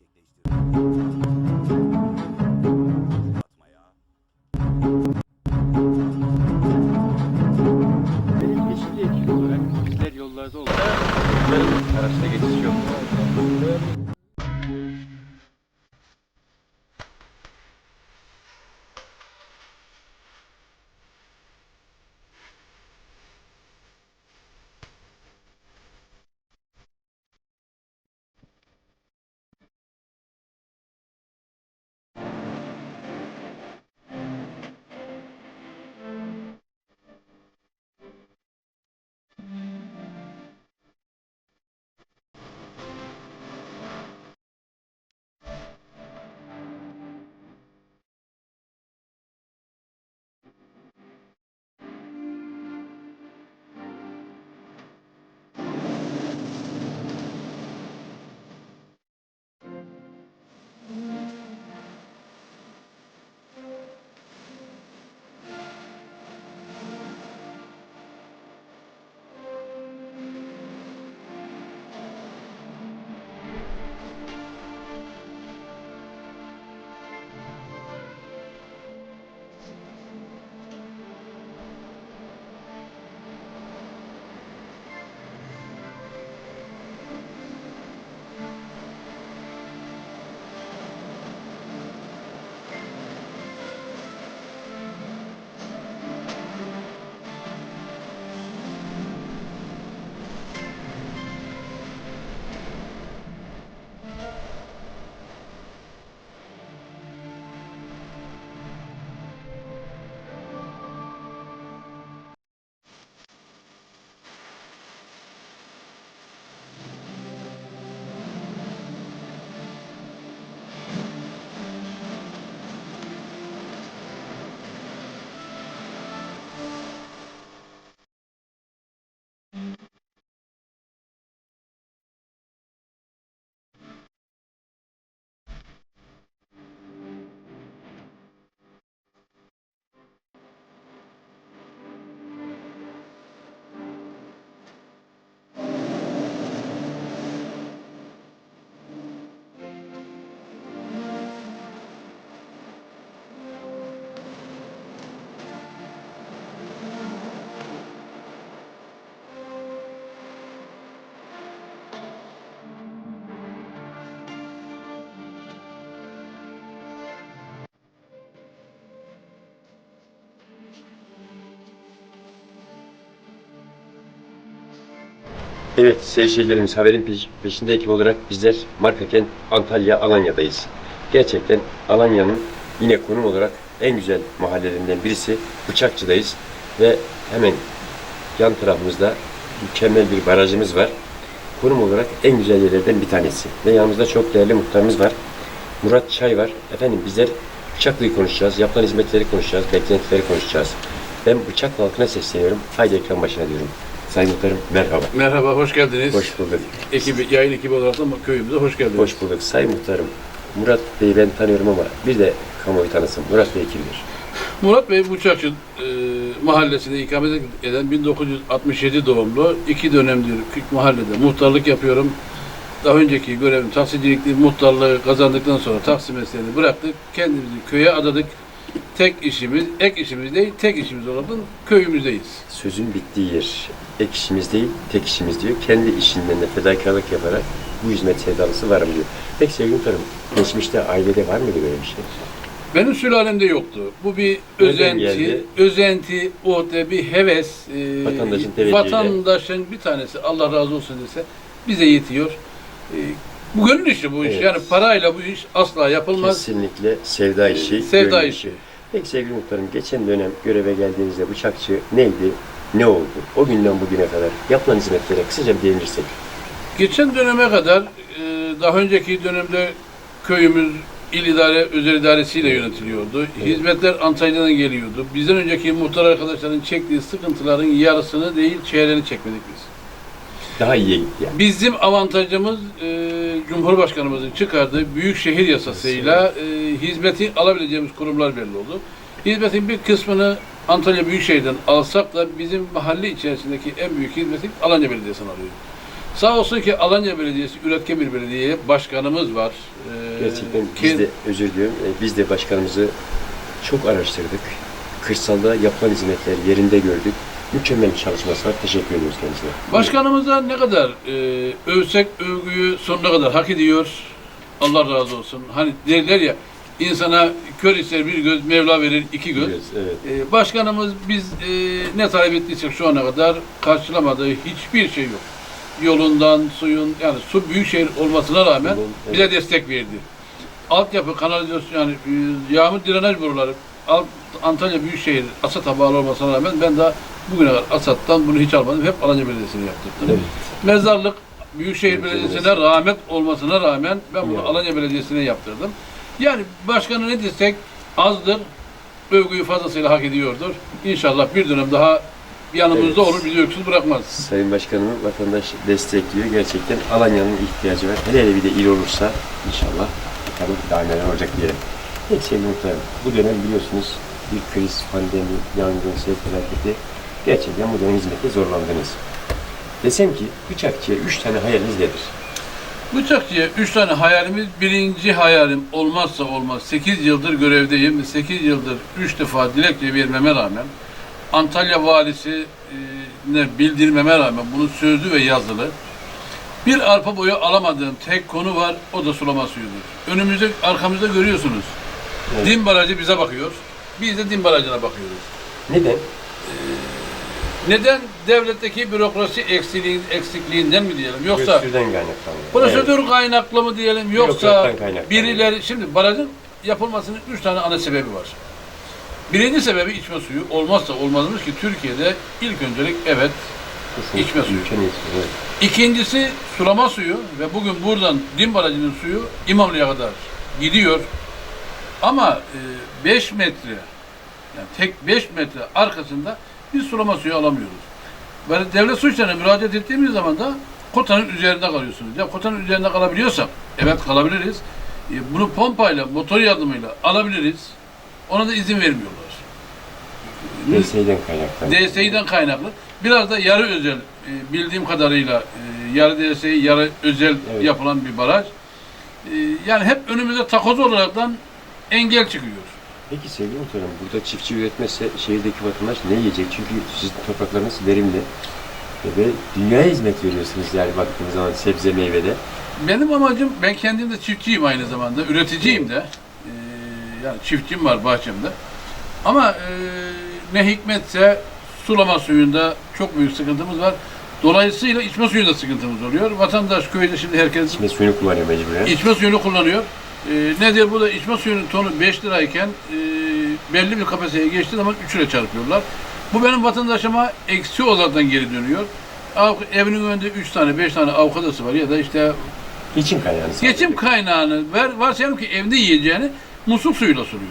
Benim Evet seyircilerimiz haberin peş- peşinde ekip olarak bizler Markakent Antalya Alanya'dayız. Gerçekten Alanya'nın yine konum olarak en güzel mahallelerinden birisi Bıçakçı'dayız ve hemen yan tarafımızda mükemmel bir barajımız var. Konum olarak en güzel yerlerden bir tanesi. Ve yanımızda çok değerli muhtarımız var. Murat Çay var. Efendim bizler Bıçaklı'yı konuşacağız, yapılan hizmetleri konuşacağız, beklentileri konuşacağız. Ben Bıçaklı halkına sesleniyorum. Haydi ekran başına diyorum. Sayın Muhtarım merhaba. Merhaba, hoş geldiniz. Hoş bulduk. Ekibi, yayın ekibi olarak da köyümüze hoş geldiniz. Hoş bulduk. Sayın Muhtarım, Murat Bey'i ben tanıyorum ama bir de kamuoyu tanısın. Murat Bey kimdir? Murat Bey Buçakçı e, mahallesinde ikamet eden 1967 doğumlu. iki dönemdir Küçük mahallede muhtarlık yapıyorum. Daha önceki görevim taksicilikli muhtarlığı kazandıktan sonra taksi mesleğini bıraktık. Kendimizi köye adadık. Tek işimiz, ek işimiz değil, tek işimiz olan köyümüzdeyiz. Sözün bittiği yer. Ek işimiz değil, tek işimiz diyor. Kendi işinden de fedakarlık yaparak bu hizmet sevdalısı varım diyor. Peki sevgili muhtarım, geçmişte ailede var mıydı böyle bir şey? Benim sülalemde yoktu. Bu bir Nereden özenti, geldi? özenti, o da bir heves. e, Vatandaşın teveccühüyle. Vatandaşın bir tanesi Allah razı olsun dese bize yetiyor. E, bu gönül işi bu iş. Evet. Yani parayla bu iş asla yapılmaz. Kesinlikle sevda işi. Sevda gönül işi. Peki sevgili muhtarım, geçen dönem göreve geldiğinizde bıçakçı neydi, ne oldu? O günden bugüne kadar yapılan hizmetlere kısaca bir değinirsek. Geçen döneme kadar e, daha önceki dönemde köyümüz il idare, özel idaresiyle yönetiliyordu. Hizmetler Antalya'dan geliyordu. Bizden önceki muhtar arkadaşların çektiği sıkıntıların yarısını değil çeyreğini çekmedik biz. Daha iyiye gitti yani. Bizim avantajımız e, Cumhurbaşkanımızın çıkardığı büyükşehir yasasıyla e, hizmeti alabileceğimiz kurumlar belli oldu. Hizmetin bir kısmını Antalya Büyükşehir'den alsak da bizim mahalle içerisindeki en büyük hizmeti Alanya Belediyesi'nden alıyor. Sağ olsun ki Alanya Belediyesi üretken bir belediye başkanımız var. Ee, Gerçekten biz de özür diliyorum. e, Biz de başkanımızı çok araştırdık. Kırsalda yapılan hizmetler yerinde gördük. Mükemmel bir çalışması var. Teşekkür ediyoruz kendisine. Başkanımıza ne kadar e, övsek övgüyü sonuna kadar hak ediyor. Allah razı olsun. Hani derler ya insana kör ister bir göz, Mevla verir iki göz. Biliyoruz, Evet. E, başkanımız biz e, ne talep ettiysek şu ana kadar karşılamadığı hiçbir şey yok. Yolundan, suyun, yani su büyükşehir olmasına rağmen Bunun, evet. bize destek verdi. Altyapı, kanalizasyon, yani e, yağmur drenaj boruları, Antalya Büyükşehir ASAT'a bağlı olmasına rağmen ben daha bugüne kadar ASAT'tan bunu hiç almadım. Hep Alanya Belediyesi'ne yaptırdım. Evet. Mezarlık Büyükşehir Belediyesi'ne Belediyesi. rahmet olmasına rağmen ben bunu Ya. Alanya Belediyesi'ne yaptırdım. Yani başkanı ne desek azdır. Övgüyü fazlasıyla hak ediyordur. İnşallah bir dönem daha yanımızda Evet. olur, bizi öksüz bırakmaz. Sayın Başkanımı vatandaş destekliyor. Gerçekten Alanya'nın ihtiyacı var. Hele hele bir de il olursa inşallah bakalım daha neler olacak diyelim. Peki sevgili muhtarım, bu dönem biliyorsunuz bir kriz, pandemi, yangın, sel felaketi. Gerçekten bu dönem hizmette zorlandınız. Desem ki bıçakçıya üç tane hayaliniz nedir? Bıçakçıya üç tane hayalimiz. Birinci hayalim olmazsa olmaz. 8 yıldır görevdeyim 8 yıldır üç defa dilekçe vermeme rağmen Antalya valisi ne bildirmeme rağmen bunu sözlü ve yazılı bir arpa boyu alamadığım tek konu var. O da sulama suyudur. Önümüzde, arkamızda görüyorsunuz. Evet. Dim barajı bize bakıyor. Biz de dim barajına bakıyoruz. Neden? Neden? Devletteki bürokrasi eksikliğin, eksikliğinden mi diyelim? Yoksa Prosedürden kaynaklanıyor. Prosedür kaynaklı mı diyelim yoksa Bürokrattan birileri şimdi barajın yapılmasının üç tane ana sebebi var. Birinci sebebi içme suyu. Olmazsa olmazmış ki Türkiye'de ilk öncelik evet. Kesinlikle içme suyu. ülkenin evet. İkincisi sulama suyu ve bugün buradan Dim Barajı'nın suyu İmamlı'ya kadar gidiyor. Ama 5 metre yani tek 5 metre arkasında biz sulama suyu alamıyoruz. Böyle devlet su işlerine müracaat ettiğimiz zaman da kotanın üzerinde kalıyorsunuz. Ya kotanın üzerinde kalabiliyorsak evet kalabiliriz. E, Bunu pompayla, motor yardımıyla alabiliriz. Ona da izin vermiyorlar. DSİ'den kaynaklanıyor. DSİ'den kaynaklı. Biraz da yarı özel e, bildiğim kadarıyla e, yarı DSİ, yarı özel Evet. yapılan bir baraj. E, Yani hep önümüze takoz olaraktan engel çıkıyor. Peki sevgili muhtarım, burada çiftçi üretmezse şehirdeki vatandaş ne yiyecek? Çünkü sizin topraklarınız verimli ve dünyaya hizmet veriyorsunuz yani baktığınız zaman sebze meyvede. Benim amacım, ben kendim de çiftçiyim aynı zamanda, üreticiyim de. E, yani çiftçim var bahçemde. Ama e, ne hikmetse sulama suyunda çok büyük sıkıntımız var. Dolayısıyla içme suyunda sıkıntımız oluyor. Vatandaş köyde şimdi herkes İçme suyunu kullanıyor mecburen. İçme suyunu kullanıyor. Ee, nedir bu da içme suyunun tonu 5 lirayken e, belli bir kapasiteye geçtiği zaman 3 lira çarpıyorlar. Bu benim vatandaşıma eksi olaraktan geri dönüyor. Av- Evinin önünde 3 tane 5 tane avokadası var ya da işte İçin kaynağını geçim kaynağını ver, varsayalım ki evde yiyeceğini musluk suyuyla suluyor.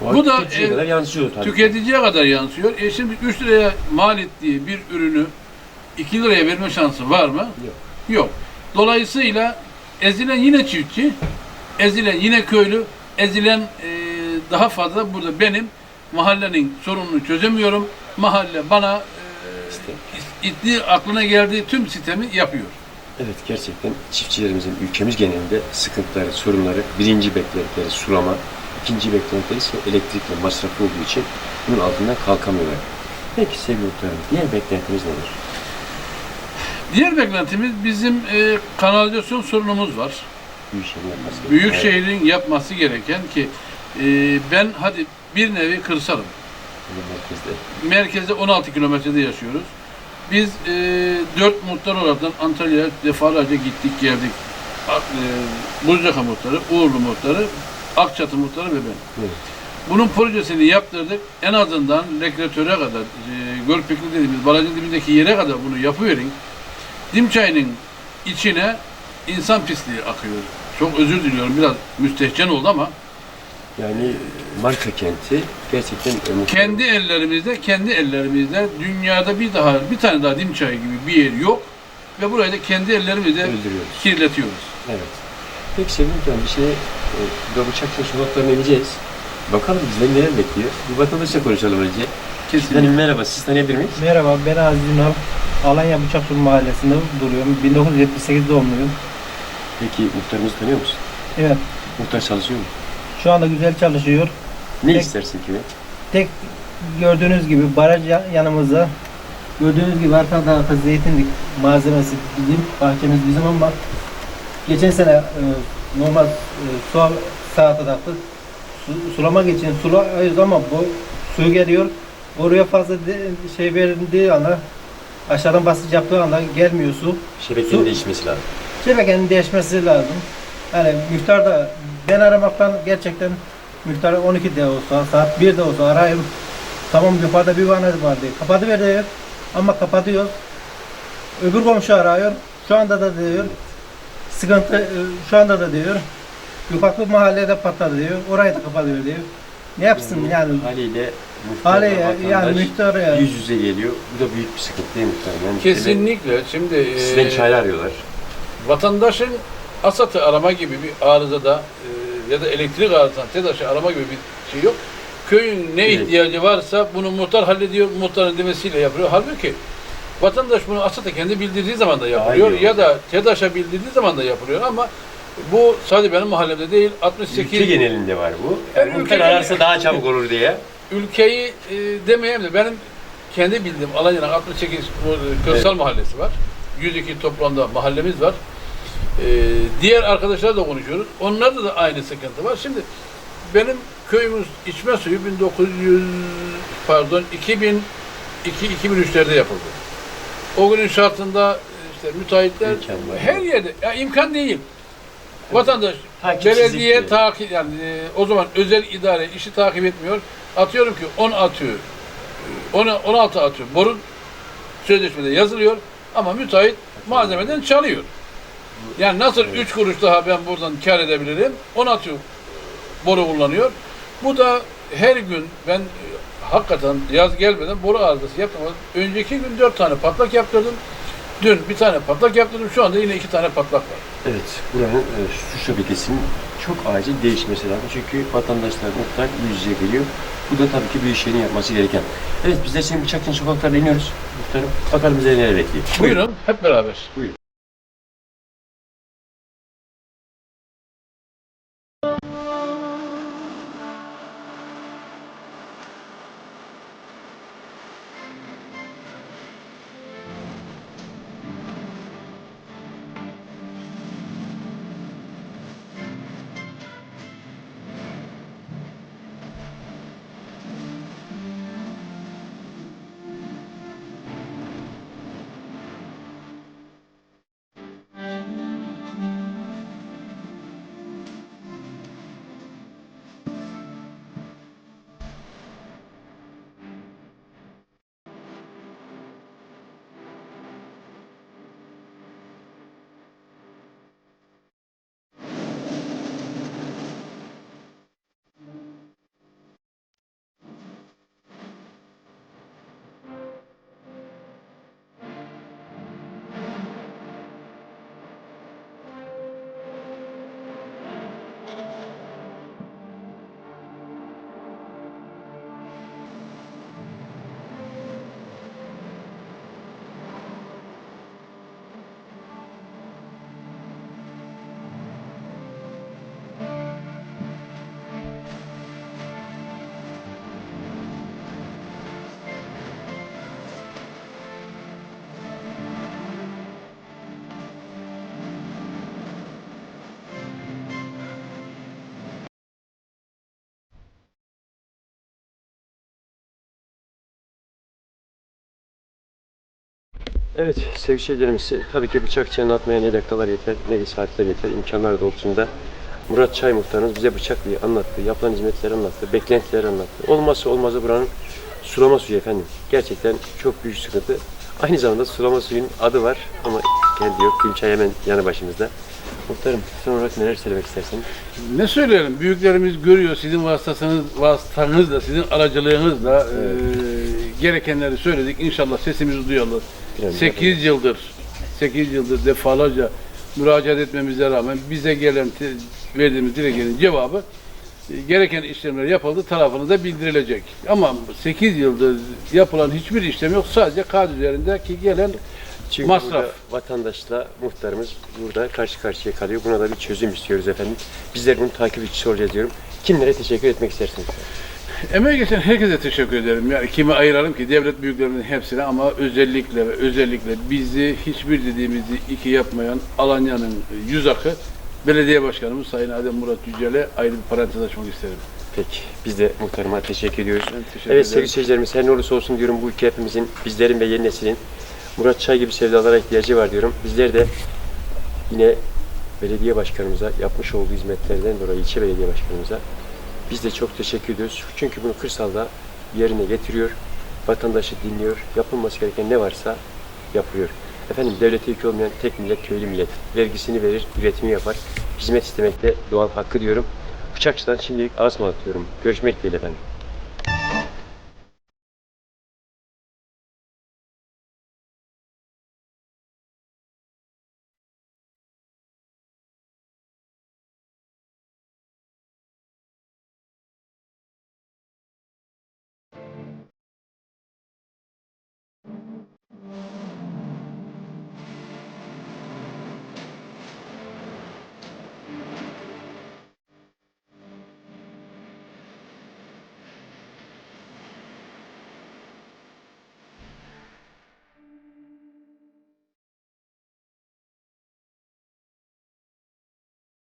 Bu, bu da, tüketiciye e, kadar yansıyor tabii. Tüketiciye kadar yansıyor. E şimdi 3 liraya mal ettiği bir ürünü 2 liraya verme şansı var mı? Yok. Yok. Dolayısıyla ezilen yine çiftçi, ezilen yine köylü, ezilen e, daha fazla burada benim mahallenin sorununu çözemiyorum. Mahalle bana e, ittiği aklına geldiği tüm sistemi yapıyor. Evet gerçekten çiftçilerimizin ülkemiz genelinde sıkıntıları, sorunları, birinci beklentileri sulama, ikinci beklentileri ise elektrikle masraflı olduğu için bunun altından kalkamıyorlar. Peki sevgili muhtarım, diğer beklentimiz nedir? Diğer beklentimiz bizim e, kanalizasyon sorunumuz var. Büyükşehir'in yapması gerekiyor. Büyük Evet. şehrin yapması gereken ki e, ben hadi bir nevi kırsalım. Merkezde. merkezde 16 kilometrede yaşıyoruz. Biz e, dört muhtar olarak Antalya'ya defalarca gittik geldik. A- E, Buzcaka muhtarı, Uğurlu muhtarı, Akçatı muhtarı ve ben. Evet. Bunun projesini yaptırdık. En azından rekreatöre kadar, e, Gölpikli dediğimiz barajın dibindeki yere kadar bunu yapıverin. Dimçay'ın içine insan pisliği akıyor. Çok özür diliyorum biraz müstehcen oldu ama Yani marka kenti gerçekten muhtarım. kendi ellerimizde, kendi ellerimizde dünyada bir daha, bir tane daha Dimçay gibi bir yer yok ve burayı da kendi ellerimizle öldürüyoruz. kirletiyoruz. Evet. Peki sevgili muhtarım bir şey, e, bıçakla sokaklarına ineceğiz. Bakalım bizden neler bekliyor. Bir vatandaşla konuşalım önce. Kesinlikle. Efendim merhaba, siz tanıyabilir miyiz? Merhaba ben Aziz Ünal. Alanya Bıçakçı Mahallesi'nde duruyorum. 1978 doğumluyum. Peki muhtarımızı tanıyor musun? Evet. Muhtar çalışıyor mu? Şu anda güzel çalışıyor. Ne Peki. istersin ki? Tek gördüğünüz gibi baraj ya- yanımızda. Gördüğünüz gibi arka tarafta zeytinlik malzemesi bizim. Bahçemiz bizim ama geçen sene e, normal e, su saati taktık. Su, sulamak için sulayıyoruz ama bu su geliyor. Oraya fazla de- şey verildiği anda aşağıdan basınç yaptığı anda gelmiyor su. Şebekenin Su- değişmesi lazım. Şebekenin değişmesi lazım. Yani mühtar da ben aramaktan gerçekten mühtar 12'de olsa, saat 1'de olsa arayayım. Tamam yukarıda bir vanaj var diye. Kapatıver diyor. Ama kapatıyor. Öbür komşu arıyor. Şu anda da diyor. Sıkıntı e, şu anda da diyor. Yukarı mahallede patladı diyor. Orayı da kapatıyor diyor. Ne yapsın yani? Haliyle muhtarla Haliyle yani vatandaş mühtar ya. yüz yüze geliyor. Bu da büyük bir sıkıntı değil mi? Yani Kesinlikle. Şimdi Sizden e, çare arıyorlar. Vatandaşın asatı arama gibi bir arızada e, ya da elektrik arızasından TEDAŞ'ı arama gibi bir şey yok. Köyün ne ihtiyacı varsa bunu muhtar hallediyor, muhtarın demesiyle yapıyor. Halbuki vatandaş bunu asatı kendi bildirdiği zaman da yapılıyor iyi ya da TEDAŞ'a bildirdiği zaman da yapılıyor ama bu sadece benim mahallemde değil 68 Ülke genelinde var bu. Her Yani ülke ararsa daha çabuk olur diye. ülkeyi e, demeyeyim de benim kendi bildiğim Alanya'nın 68 bu, e, Körsal Evet. Mahallesi var. 102 toplamda mahallemiz var. E, diğer arkadaşlarla da konuşuyoruz. Onlarda da aynı sıkıntı var. Şimdi benim köyümüz içme suyu 1900 pardon 2002 2003'lerde yapıldı. O günün şartında işte müteahhitler her yerde ya imkan değil. Vatandaş Takipsizlik belediye diyor. takip yani e, o zaman özel idare işi takip etmiyor. Atıyorum ki 10 atıyor. e, 10 16 atıyor. Boru sözleşmede yazılıyor ama müteahhit malzemeden çalıyor. Yani nasıl 3 kuruş daha ben buradan kar edebilirim? 10 atıyor. Boru kullanıyor. Bu da her gün ben e, hakikaten yaz gelmeden boru arızası yaptım. Önceki gün 4 tane patlak yaptırdım. Dün bir tane patlak yaptırdım. Şu anda yine iki tane patlak var. Evet, buranın e, su şebekesinin çok acil değişmesi lazım. Çünkü vatandaşlar muhtar yüz yüze geliyor. Bu da tabii ki Büyükşehir'in yapması gereken. Evet, bizler şimdi Bıçakçı'nın sokaklarına iniyoruz. Muhtarım, bakalım bize neler bekliyor. Buyurun hep beraber. Buyurun. Evet sevgili seyircilerimiz tabii ki Bıçakçı'nın atmaya ne dakikalar yeter ne saatler yeter imkanlar doğrultusunda Murat Çay muhtarımız bize Bıçaklı'yı anlattı, yapılan hizmetleri anlattı, beklentileri anlattı. Olmazsa olmazı buranın sulama suyu efendim. Gerçekten çok büyük sıkıntı. Aynı zamanda sulama suyun adı var ama kendi yok. Gülçay hemen yanı başımızda. Muhtarım son olarak neler söylemek istersin? Ne söyleyelim? Büyüklerimiz görüyor sizin vasıtasınız, vasıtanızla, sizin aracılığınızla eee, gerekenleri söyledik. İnşallah sesimizi duyarlar. Bir an 8 yıldır, 8 yıldır defalarca müracaat etmemize rağmen bize gelen verdiğimiz dileklerin cevabı e, gereken işlemler yapıldı tarafını da bildirilecek. Ama 8 yıldır yapılan hiçbir işlem yok. Sadece kağıt üzerindeki gelen Çünkü Masraf. vatandaşla muhtarımız burada karşı karşıya kalıyor. Buna da bir çözüm istiyoruz efendim. Bizler bunun takipçisi olacağız diyorum. Kimlere teşekkür etmek istersiniz? Emeği geçen herkese teşekkür ederim. Yani kimi ayıralım ki devlet büyüklerinin hepsine ama özellikle ve özellikle bizi hiçbir dediğimizi iki yapmayan Alanya'nın yüz akı belediye başkanımız Sayın Adem Murat Yücel'e ayrı bir parantez açmak isterim. Peki. Biz de muhtarıma teşekkür ediyoruz. Ben teşekkür Evet ederim. sevgili seyircilerimiz her ne olursa olsun diyorum bu ülke hepimizin, bizlerin ve yeni neslin Murat Çay gibi sevdalara ihtiyacı var diyorum. Bizler de yine belediye başkanımıza yapmış olduğu hizmetlerden dolayı ilçe belediye başkanımıza biz de çok teşekkür ediyoruz. Çünkü bunu kırsalda yerine getiriyor, vatandaşı dinliyor, yapılması gereken ne varsa yapıyor. Efendim devlete yük olmayan tek millet köylü millet. Vergisini verir, üretimi yapar. Hizmet istemek de doğal hakkı diyorum. Bıçakçıdan şimdilik ağız mı atıyorum. Görüşmek dileğiyle efendim.